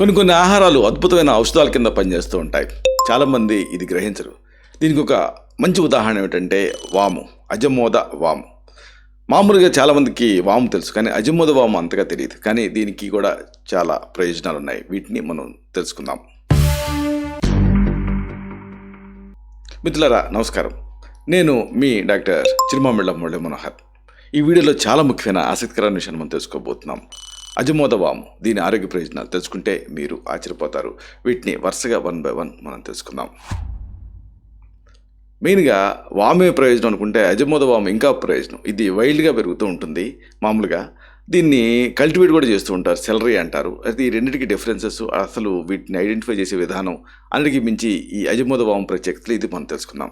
కొన్ని కొన్ని ఆహారాలు అద్భుతమైన ఔషధాల కింద పనిచేస్తూ ఉంటాయి. చాలామంది ఇది గ్రహించరు. దీనికి ఒక మంచి ఉదాహరణ ఏమిటంటే వాము అజమోద వాము. మామూలుగా చాలామందికి వాము తెలుసు కానీ అజమోద వాము అంతగా తెలియదు. కానీ దీనికి కూడా చాలా ప్రయోజనాలు ఉన్నాయి వీటిని మనం తెలుసుకుందాం. మిత్రులారా నమస్కారం. నేను మీ డాక్టర్ చిరుమామిళ్ళ మురళి మనోహర్. ఈ వీడియోలో చాలా ముఖ్యమైన ఆసక్తికరమైన విషయాన్ని మనం తెలుసుకోబోతున్నాం. అజమోదవాము. దీని ఆరోగ్య ప్రయోజనాలు తెలుసుకుంటే మీరు ఆశ్చర్యపోతారు. వీటిని వరుసగా వన్ బై వన్ మనం తెలుసుకుందాం. మెయిన్గా వామే ప్రయోజనం అనుకుంటే అజమోద వాము ఇంకా ప్రయోజనం. ఇది వైల్డ్గా పెరుగుతూ ఉంటుంది. మామూలుగా దీన్ని కల్టివేట్ కూడా చేస్తూ ఉంటారు. సెలరీ అంటారు. అది ఈ రెండింటికి డిఫరెన్సెస్ అసలు వీటిని ఐడెంటిఫై చేసే విధానం అన్నిటికీ మించి ఈ అజమోద వాము ప్రత్యేకతలు ఇది మనం తెలుసుకుందాం.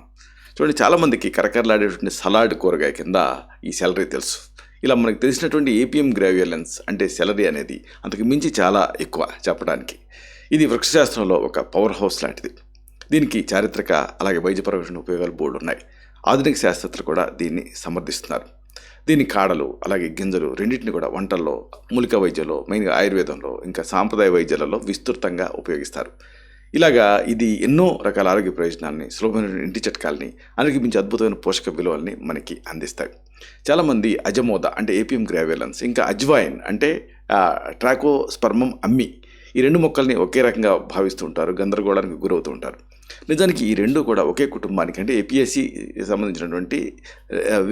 చూడండి చాలామందికి కరకరలాడేటువంటి సలాడ్ కూరగాయ కింద ఈ సెలరీ తెలుసు. ఇలా మనకు తెలిసినటువంటి ఏపీఎం గ్రావ్యులెన్స్ అంటే సెలరీ అనేది అంతకు మించి చాలా ఎక్కువ చెప్పడానికి. ఇది వృక్షశాస్త్రంలో ఒక పవర్ హౌస్ లాంటిది. దీనికి చారిత్రక అలాగే వైద్యపరమైన ఉపయోగాలు బోర్డు ఉన్నాయి. ఆధునిక శాస్త్రజ్ఞులు కూడా దీన్ని సమర్థిస్తున్నారు. దీని కాడలు అలాగే గింజలు రెండింటిని కూడా వంటల్లో మూలిక వైద్యంలో మెయిన్గా ఆయుర్వేదంలో ఇంకా సాంప్రదాయ వైద్యాలలో విస్తృతంగా ఉపయోగిస్తారు. ఇలాగా ఇది ఎన్నో రకాల ఆరోగ్య ప్రయోజనాల్ని సులభమైన ఇంటి చిట్కాలని అన్నిటికి అద్భుతమైన పోషక విలువల్ని మనకి అందిస్తాయి. చాలామంది అజమోద అంటే ఏపీఎం గ్రావెలన్స్ ఇంకా అజ్వాయిన్ అంటే ట్రాకో స్పర్మం అమ్మి ఈ రెండు మొక్కల్ని ఒకే రకంగా భావిస్తుంటారు గందరగోళానికి గురవుతూ ఉంటారు. నిజానికి ఈ రెండు కూడా ఒకే కుటుంబానికి అంటే ఏపీఎస్సి సంబంధించినటువంటి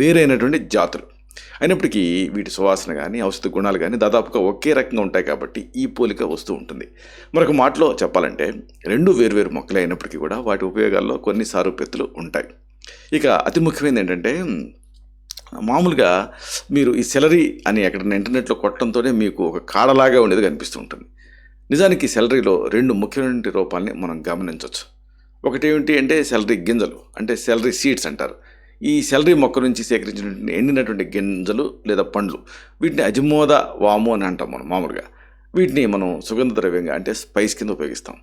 వేరైనటువంటి జాతులు. అయినప్పటికీ వీటి సువాసన కానీ ఔషధ గుణాలు కానీ దాదాపుగా ఒకే రకంగా ఉంటాయి కాబట్టి ఈ పోలిక వస్తూ ఉంటుంది. మరొక మాటలో చెప్పాలంటే రెండు వేర్వేరు మొక్కలు అయినప్పటికీ కూడా వాటి ఉపయోగాల్లో కొన్ని సారూప్యతలు ఉంటాయి. ఇక అతి ముఖ్యమైనది ఏంటంటే మామూలుగా మీరు ఈ సెలరీ అని ఎక్కడ ఇంటర్నెట్లో కొట్టడంతోనే మీకు ఒక కాడలాగా ఉండేది కనిపిస్తూ ఉంటుంది. నిజానికి సెలరీలో రెండు ముఖ్యమైన రూపాలని మనం గమనించవచ్చు ఒకటి ఏమిటి అంటే సెలరీ గింజలు అంటే సెలరీ సీడ్స్ అంటారు. ఈ సెలరీ మొక్క నుంచి సేకరించినటువంటి ఎండినటువంటి గింజలు లేదా పండ్లు వీటిని అజిమోద వాము అని అంటాం మనం మామూలుగా. వీటిని మనం సుగంధ ద్రవ్యంగా అంటే స్పైస్ కింద ఉపయోగిస్తాం.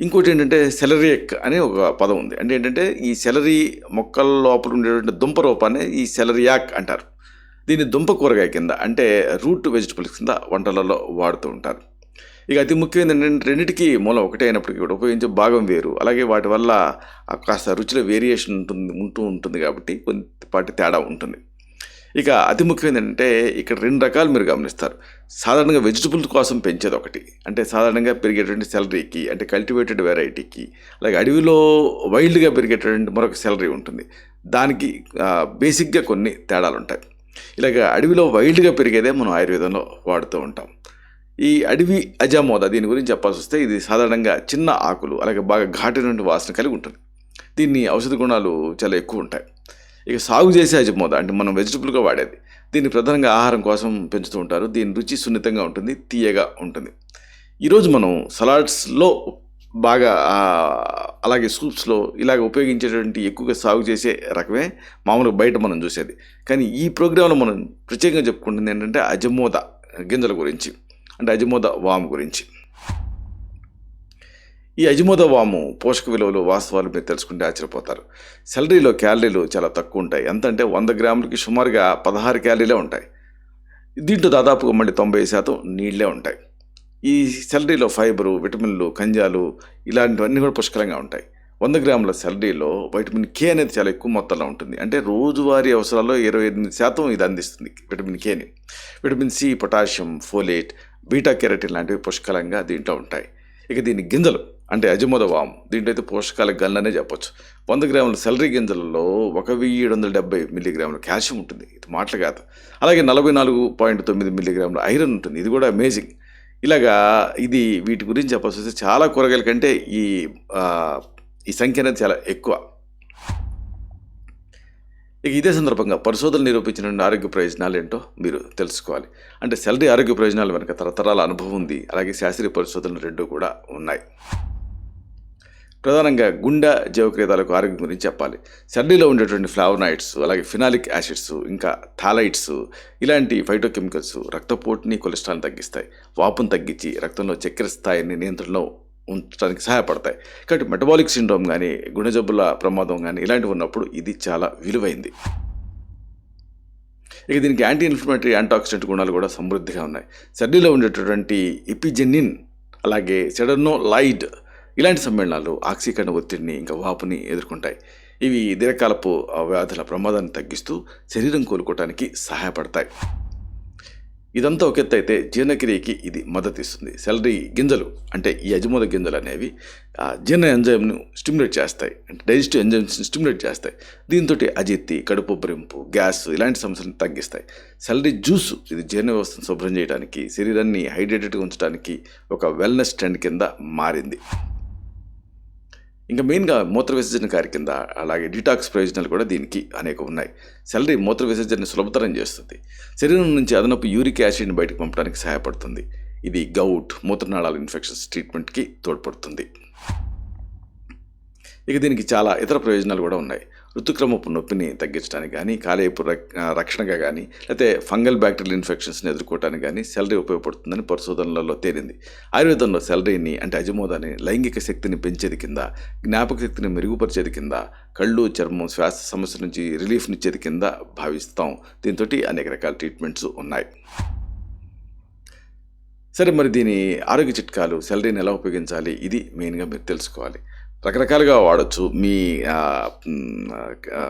ఇంకోటి ఏంటంటే సెలరియక్ అనే ఒక పదం ఉంది. అంటే ఏంటంటే ఈ సెలరీ మొక్కల లోపల ఉండేటువంటి దుంప రూపాన్ని ఈ సెలరియాక్ అంటారు. దీన్ని దుంప కూరగాయ కింద అంటే రూట్ వెజిటబుల్స్ కింద వంటలలో వాడుతూ ఉంటారు. ఇక అతి ముఖ్యమైన ఏంటంటే రెండింటికి మూలం ఒకటే అయినప్పటికీ కూడా ఉపయోగించే భాగం వేరు. అలాగే వాటి వల్ల కాస్త రుచిలో వేరియేషన్ ఉంటుంది ఉంటూ ఉంటుంది కాబట్టి కొద్దిపాటి తేడా ఉంటుంది. ఇక అతి ముఖ్యమైనది అంటే ఇక్కడ రెండు రకాలు మీరు గమనిస్తారు. సాధారణంగా వెజిటబుల్ కోసం పెంచేది ఒకటి. అంటే సాధారణంగా పెరిగేటువంటి సెలరీకి అంటే కల్టివేటెడ్ వెరైటీకి అలాగే అడవిలో వైల్డ్గా పెరిగేటటువంటి మరొక సెలరీ ఉంటుంది. దానికి బేసిక్గా కొన్ని తేడాలు ఉంటాయి ఇలాగ అడవిలో వైల్డ్గా పెరిగేదే మనం ఆయుర్వేదంలో వాడుతూ ఉంటాం. ఈ అడవి అజామోద దీని గురించి చెప్పాల్సి వస్తే ఇది సాధారణంగా చిన్న ఆకులు అలాగే బాగా ఘాటైనటువంటి వాసన కలిగి ఉంటుంది. దీన్ని ఔషధ గుణాలు చాలా ఎక్కువ ఉంటాయి. ఇక సాగు చేసే అజమోద అంటే మనం వెజిటబుల్గా వాడేది. దీన్ని ప్రధానంగా ఆహారం కోసం పెంచుతూ ఉంటారు. దీని రుచి సున్నితంగా ఉంటుంది తీయగా ఉంటుంది. ఈరోజు మనం సలాడ్స్లో బాగా అలాగే సూప్స్లో ఇలాగ ఉపయోగించేటువంటి ఎక్కువగా సాగు చేసే రకమే మామూలుగా బయట మనం చూసేది. కానీ ఈ ప్రోగ్రాంలో మనం ప్రత్యేకంగా చెప్పుకుంటుంది ఏంటంటే అజమోద గింజల గురించి. అంటే అజిమోద వాము గురించి. ఈ అజిమోద వాము పోషక విలువలు వాస్తవాలు మీరు తెలుసుకుంటే ఆశ్చర్యపోతారు. సెలరీలో క్యాలరీలు చాలా తక్కువ ఉంటాయి. ఎంత అంటే వంద గ్రాములకి సుమారుగా పదహారు క్యాలరీలే ఉంటాయి. దీంట్లో దాదాపుగా మళ్ళీ తొంభై శాతం నీళ్ళే ఉంటాయి. ఈ సెలరీలో ఫైబరు విటమిన్లు ఖనిజాలు ఇలాంటివన్నీ కూడా పుష్కలంగా ఉంటాయి. వంద గ్రాముల సెలరీలో వైటమిన్ కే అనేది చాలా ఎక్కువ మొత్తంలో ఉంటుంది. అంటే రోజువారీ అవసరాల్లో ఇరవై ఎనిమిది శాతం ఇది అందిస్తుంది vitamin కేని vitamin C potassium folate beta carotene లాంటివి పుష్కలంగా దీంట్లో ఉంటాయి. ఇక దీని గింజలు అంటే అజమోద వాము దీంట్లో అయితే పోషకాల గల్లనే చెప్పొచ్చు. వంద గ్రాముల సెలరీ గింజలలో ఒక వెయ్యి ఏడు వందల డెబ్బై మిల్లీగ్రాముల కాల్షియం ఉంటుంది. ఇది మాటలు కాదు. అలాగే నలభై నాలుగు పాయింట్ తొమ్మిది మిల్లీగ్రాముల ఐరన్ ఉంటుంది. ఇది కూడా అమేజింగ్. ఇలాగా ఇది వీటి గురించి చెప్పాల్సి వస్తే చాలా కూరగాయల కంటే ఈ ఈ సంఖ్య అనేది చాలా ఎక్కువ. ఇక ఇదే సందర్భంగా పరిశోధనలు నిరూపించిన ఆరోగ్య ప్రయోజనాలు ఏంటో మీరు తెలుసుకోవాలి. అంటే సెలరీ ఆరోగ్య ప్రయోజనాలు వెనక తరతరాల అనుభవం ఉంది. అలాగే శాస్త్రీయ పరిశోధనలు రెండు కూడా ఉన్నాయి. ప్రధానంగా గుండె జీవక్రియతాలకు ఆరోగ్యం గురించి చెప్పాలి. సెర్డీలో ఉండేటువంటి ఫ్లావనాయిడ్స్ అలాగే ఫినాలిక్ యాసిడ్స్ ఇంకా థాలైట్స్ ఇలాంటి ఫైటోకెమికల్స్ రక్తపోటుని కొలెస్ట్రాల్ని తగ్గిస్తాయి. వాపును తగ్గించి రక్తంలో చక్కెర స్థాయిని నియంత్రణలో ఉంచడానికి సహాయపడతాయి. కాబట్టి మెటబాలిక్ సిండ్రోమ్ కానీ గుండె జబ్బుల ప్రమాదం కానీ ఇలాంటివి ఉన్నప్పుడు ఇది చాలా విలువైంది. ఇక దీనికి యాంటీ ఇన్ఫ్లమేటరీ యాంటాక్సిడెంట్ గుణాలు కూడా సమృద్ధిగా ఉన్నాయి. సర్డీలో ఉండేటటువంటి ఎపిజెనిన్ అలాగే సెడనో లైడ్ ఇలాంటి సమ్మేళనాలు ఆక్సీకరణ ఒత్తిడిని ఇంకా వాపుని ఎదుర్కొంటాయి. ఇవి దీర్ఘకాలపు వ్యాధుల ప్రమాదాన్ని తగ్గిస్తూ శరీరం కోలుకోవటానికి సహాయపడతాయి. ఇదంతా ఒక ఎత్తు అయితే జీర్ణక్రియకి ఇది మద్దతు ఇస్తుంది సెలరీ గింజలు అంటే ఈ అజిమోద గింజలు అనేవి ఆ, జీర్ణ ఎంజైమ్ను స్టిమ్యులేట్ చేస్తాయి. అంటే డైజెస్టివ్ ఎంజైమ్స్ని స్టిమ్యులేట్ చేస్తాయి. దీంతో అజిత్తి కడుపు బ్రింపు గ్యాస్ ఇలాంటి సమస్యలను తగ్గిస్తాయి. సెలరీ జ్యూస్ ఇది జీర్ణ వ్యవస్థను శుభ్రం చేయడానికి శరీరాన్ని హైడ్రేటెడ్గా ఉంచడానికి ఒక వెల్నెస్ ట్రెండ్ కింద మారింది. ఇంకా మెయిన్గా మూత్ర విసర్జన కార్య కింద అలాగే డిటాక్స్ ప్రయోజనాలు కూడా దీనికి అనేక ఉన్నాయి. సెలరీ మూత్ర విసర్జన సులభతరం చేస్తుంది. శరీరం నుంచి అదనపు యూరిక్ యాసిడ్ని బయటకు పంపడానికి సహాయపడుతుంది. ఇది గౌట్ మూత్రనాళాల ఇన్ఫెక్షన్స్ ట్రీట్మెంట్కి తోడ్పడుతుంది. ఇక దీనికి చాలా ఇతర ప్రయోజనాలు కూడా ఉన్నాయి. ఋతుక్రమపు నొప్పిని తగ్గించడానికి కానీ కాలేయపు రక్షణగా కానీ లేకపోతే ఫంగల్ బ్యాక్టీరియల్ ఇన్ఫెక్షన్స్ని ఎదుర్కోవడానికి కానీ సెలరీ ఉపయోగపడుతుందని పరిశోధనలలో తేలింది. ఆయుర్వేదంలో సెలరీని అంటే అజమోదాన్ని లైంగిక శక్తిని పెంచేది కింద జ్ఞాపక శక్తిని మెరుగుపరిచేది కింద కళ్ళు చర్మం శ్వాస సమస్య నుంచి రిలీఫ్నిచ్చేది కింద భావిస్తాం. దీంతో అనేక రకాల ట్రీట్మెంట్స్ ఉన్నాయి. సరే మరి దీని ఆరోగ్య చిట్కాలు సెలరీని ఎలా ఉపయోగించాలి? ఇది మెయిన్గా మీరు తెలుసుకోవాలి. రకరకాలుగా వాడచ్చు. మీ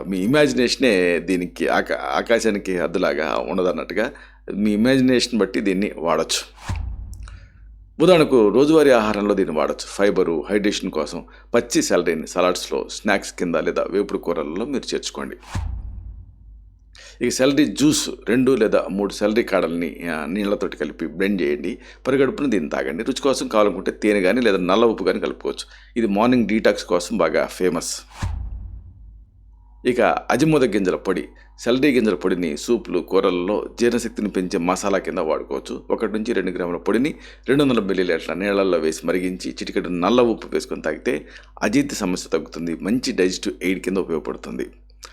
మీ ఇమాజినేషనే దీనికి ఆకా ఆకాశానికి హద్దులాగా ఉండదన్నట్టుగా మీ ఇమాజినేషన్ బట్టి దీన్ని వాడచ్చు. ఉదాహరణకు రోజువారీ ఆహారంలో దీన్ని వాడచ్చు. ఫైబరు హైడ్రేషన్ కోసం పచ్చి సెలరీని సలాడ్స్లో స్నాక్స్ కింద లేదా వేపుడు కూరలలో మీరు చేర్చుకోండి. ఇక సెలరీ జ్యూస్ రెండు లేదా మూడు సెలరీ కాడల్ని నీళ్ళతోటి కలిపి బ్లెండ్ చేయండి. పరిగడుపున దీన్ని తాగండి. రుచి కోసం కావాలనుకుంటే తేనె కానీ లేదా నల్ల ఉప్పు కానీ కలుపుకోవచ్చు. ఇది మార్నింగ్ డీటాక్స్ కోసం బాగా ఫేమస్ ఇక అజిమోద గింజల పొడి. సెలరీ గింజల పొడిని సూపులు కూరలలో జీర్ణశక్తిని పెంచే మసాలా కింద వాడుకోవచ్చు. ఒకటి నుంచి రెండు గ్రాముల పొడిని రెండు వందల మిల్లీలీటర్ల నీళ్ళల్లో వేసి మరిగించి చిటికెడు నల్ల ఉప్పు వేసుకొని తాగితే అజీర్తి సమస్య తగ్గుతుంది. మంచి డైజెస్టివ్ ఎయిడ్ కింద ఉపయోగపడుతుంది.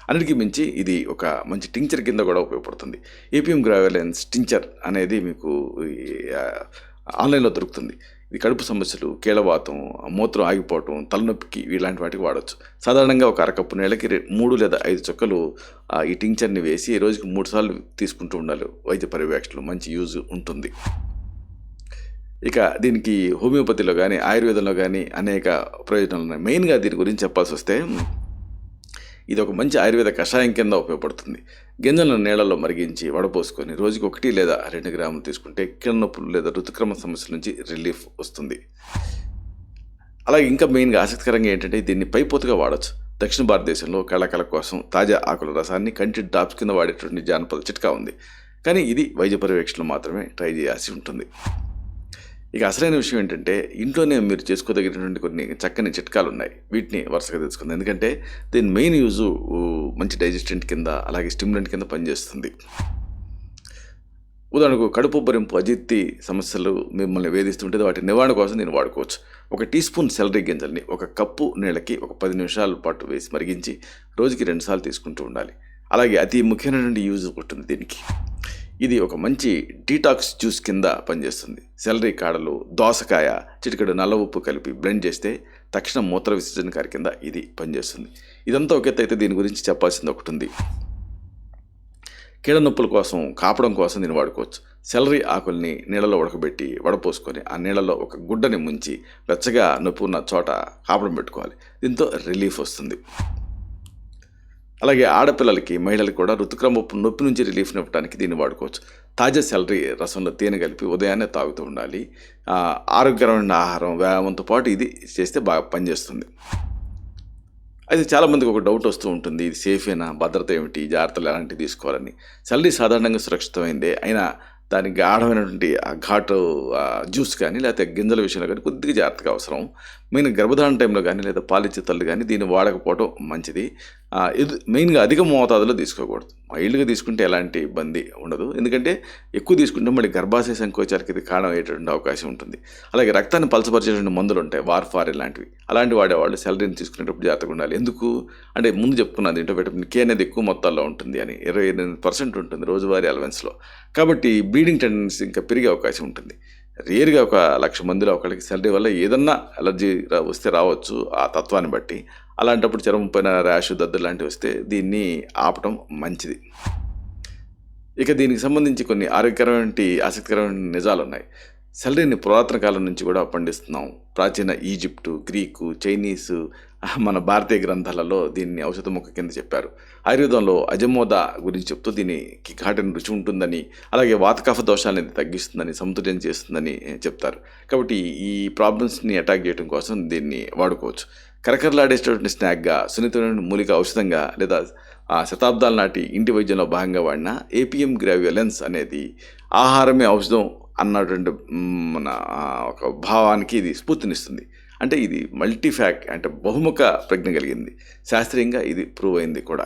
అన్నిటికీ మించి ఇది ఒక మంచి టించర్ కింద కూడా ఉపయోగపడుతుంది. ఏపీఎం గ్రావెలెన్స్ టించర్ అనేది మీకు ఈ, ఆన్లైన్లో దొరుకుతుంది. ఇది కడుపు సమస్యలు కీళ్ళవాతం మూత్రం ఆగిపోవటం తలనొప్పికి ఇలాంటి వాటికి వాడచ్చు. సాధారణంగా ఒక అరకప్పు నెలకి మూడు లేదా ఐదు చుక్కలు ఈ టించర్ని వేసి రోజుకి మూడు సార్లు తీసుకుంటూ ఉండాలి. వైద్య పర్యవేక్షణలో మంచి యూజ్ ఉంటుంది. ఇక దీనికి హోమియోపతిలో కానీ ఆయుర్వేదంలో కానీ అనేక ప్రయోజనాలు ఉన్నాయి. మెయిన్గా దీని గురించి చెప్పాల్సి వస్తే ఇది ఒక మంచి ఆయుర్వేద కషాయం కింద ఉపయోగపడుతుంది. గింజలను నీళ్ళలో మరిగించి వడపోసుకొని రోజుకి ఒకటి లేదా రెండు గ్రాములు తీసుకుంటే కీళ్ళ నొప్పులు లేదా ఋతుక్రమ సమస్యల నుంచి రిలీఫ్ వస్తుంది. అలాగే ఇంకా మెయిన్గా ఆసక్తికరంగా ఏంటంటే దీన్ని పైపోతుగా వాడచ్చు. దక్షిణ భారతదేశంలో కళకళ కోసం తాజా ఆకుల రసాన్ని కంటి డ్రాప్స్ కింద వాడేటువంటి జానపద చిట్కా ఉంది. కానీ ఇది వైద్య పర్యవేక్షణలో మాత్రమే ట్రై చేయాల్సి ఉంటుంది. ఇక అసలైన విషయం ఏంటంటే ఇంట్లోనే మీరు చేసుకోదగినటువంటి కొన్ని చక్కని చిట్కాలు ఉన్నాయి వీటిని వరుసగా తెచ్చుకుంది ఎందుకంటే దీని మెయిన్ యూజు మంచి డైజెస్టెంట్ కింద అలాగే స్టిమ్యులెంట్ కింద పనిచేస్తుంది. ఉదాహరణకు కడుపు ఉబ్బరింపు అజిత్తి సమస్యలు మిమ్మల్ని వేధిస్తుంటే వాటి నివారణ కోసం నేను వాడుకోవచ్చు. ఒక టీ స్పూన్ సెలరీ గింజల్ని ఒక కప్పు నీళ్ళకి ఒక పది నిమిషాల పాటు వేసి మరిగించి రోజుకి రెండుసార్లు తీసుకుంటూ ఉండాలి. అలాగే అతి ముఖ్యమైనటువంటి యూజ్ ఉంటుంది దీనికి. ఇది ఒక మంచి డీటాక్స్ జ్యూస్ కింద పనిచేస్తుంది. సెలరీ కాడలు దోసకాయ చిటికెడు నల్ల ఉప్పు కలిపి బ్లెండ్ చేస్తే తక్షణ మూత్ర విసర్జన కారి కింద ఇది పనిచేస్తుంది. ఇదంతా ఒక అయితే దీని గురించి చెప్పాల్సింది ఒకటి ఉంది. కీడనొప్పుల నొప్పుల కోసం కాపడం కోసం దీన్ని వాడుకోవచ్చు. సెలరీ ఆకుల్ని నీళ్ళలో ఉడకబెట్టి వడపోసుకొని ఆ నీళ్ళలో ఒక గుడ్డని ముంచి వెచ్చగా నొప్పి ఉన్న చోట కాపడం పెట్టుకోవాలి. దీంతో రిలీఫ్ వస్తుంది. అలాగే ఆడపిల్లలకి మహిళలకు కూడా ఋతుక్రమపు నొప్పి నుంచి రిలీఫ్ ఇవ్వడానికి దీన్ని వాడుకోవచ్చు. తాజా సెలరీ రసంలో తేనె కలిపి ఉదయాన్నే తాగుతూ ఉండాలి. ఆరోగ్యకరమైన ఆహారం వ్యాయామంతో పాటు ఇది చేస్తే బాగా పనిచేస్తుంది. అయితే చాలామందికి ఒక డౌట్ వస్తూ ఉంటుంది. ఇది సేఫేనా? భద్రత ఏమిటి? జాగ్రత్తలు ఎలాంటివి తీసుకోవాలని. సెలరీ సాధారణంగా సురక్షితమైందే? అయినా దాని గాఢమైనటువంటి ఆ ఘాటు జ్యూస్ కానీ లేకపోతే గింజల విషయంలో కానీ కొద్దిగా జాగ్రత్తగా అవసరం. మెయిన్ గర్భధారణ టైంలో కానీ లేదా పాలిచ్చే తల్లి కానీ దీన్ని వాడకపోవడం మంచిది. ఇది మెయిన్గా అధిక మోతాదులో తీసుకోకూడదు. మైల్డ్గా తీసుకుంటే ఎలాంటి ఇబ్బంది ఉండదు. ఎందుకంటే ఎక్కువ తీసుకుంటే మళ్ళీ గర్భాశయ సంకోచానికి ఇది కారణం అయ్యేటువంటి అవకాశం ఉంటుంది. అలాగే రక్తాన్ని పలసపరిచేటువంటి మందులు ఉంటాయి. వార్ఫార్ ఇలాంటివి. అలాంటి వాడేవాళ్ళు సెలరీని తీసుకునేటప్పుడు జాగ్రత్తగా ఉండాలి. ఎందుకు? అంటే ముందు చెప్పుకున్నది ఏంటో విటమిన్ కే అనేది ఎక్కువ మొత్తాల్లో ఉంటుంది అని. ఇరవై ఎనిమిది పర్సెంట్ ఉంటుంది రోజువారీ అలవెన్స్లో. కాబట్టి బ్లీడింగ్ టెండెన్సీ ఇంకా పెరిగే అవకాశం ఉంటుంది. రేర్గా ఒక లక్ష మందిలో ఒకరికి సెలరీ వల్ల ఏదన్నా అలర్జీ వస్తే రావచ్చు ఆ తత్వాన్ని బట్టి. అలాంటప్పుడు చర్మం పైన ర్యాష్ దద్దు లాంటివి వస్తే దీన్ని ఆపటం మంచిది. ఇక దీనికి సంబంధించి కొన్ని ఆరోగ్యకరమైన ఆసక్తికరమైన నిజాలు ఉన్నాయి. సెలరీని పురాతన కాలం నుంచి కూడా పండిస్తున్నాం. ప్రాచీన ఈజిప్టు గ్రీకు చైనీసు మన భారతీయ గ్రంథాలలో దీన్ని ఔషధ మొక్క కింద చెప్పారు. ఆయుర్వేదంలో అజమోద గురించి చెప్తూ దీనికి ఘాటిన రుచి ఉంటుందని అలాగే వాతకఫ దోషాలను తగ్గిస్తుందని సమతుల్యం చేస్తుందని చెప్తారు. కాబట్టి ఈ ప్రాబ్లమ్స్ని అటాక్ చేయడం కోసం దీన్ని వాడుకోవచ్చు. కరకరలాడేటటువంటి స్నాక్గా సున్నితమైన మూలిక ఔషధంగా లేదా ఆ శతాబ్దాల నాటి ఇంటి వైద్యంలో భాగంగా వాడిన ఏపీఎం గ్రావ్యులెన్స్ అనేది ఆహారమే ఔషధం అన్నటువంటి మన ఒక భావానికి ఇది స్ఫూర్తినిస్తుంది. అంటే ఇది మల్టీఫ్యాక్ అంటే బహుముఖ ప్రజ్ఞ కలిగింది. శాస్త్రీయంగా ఇది ప్రూవ్ అయింది కూడా.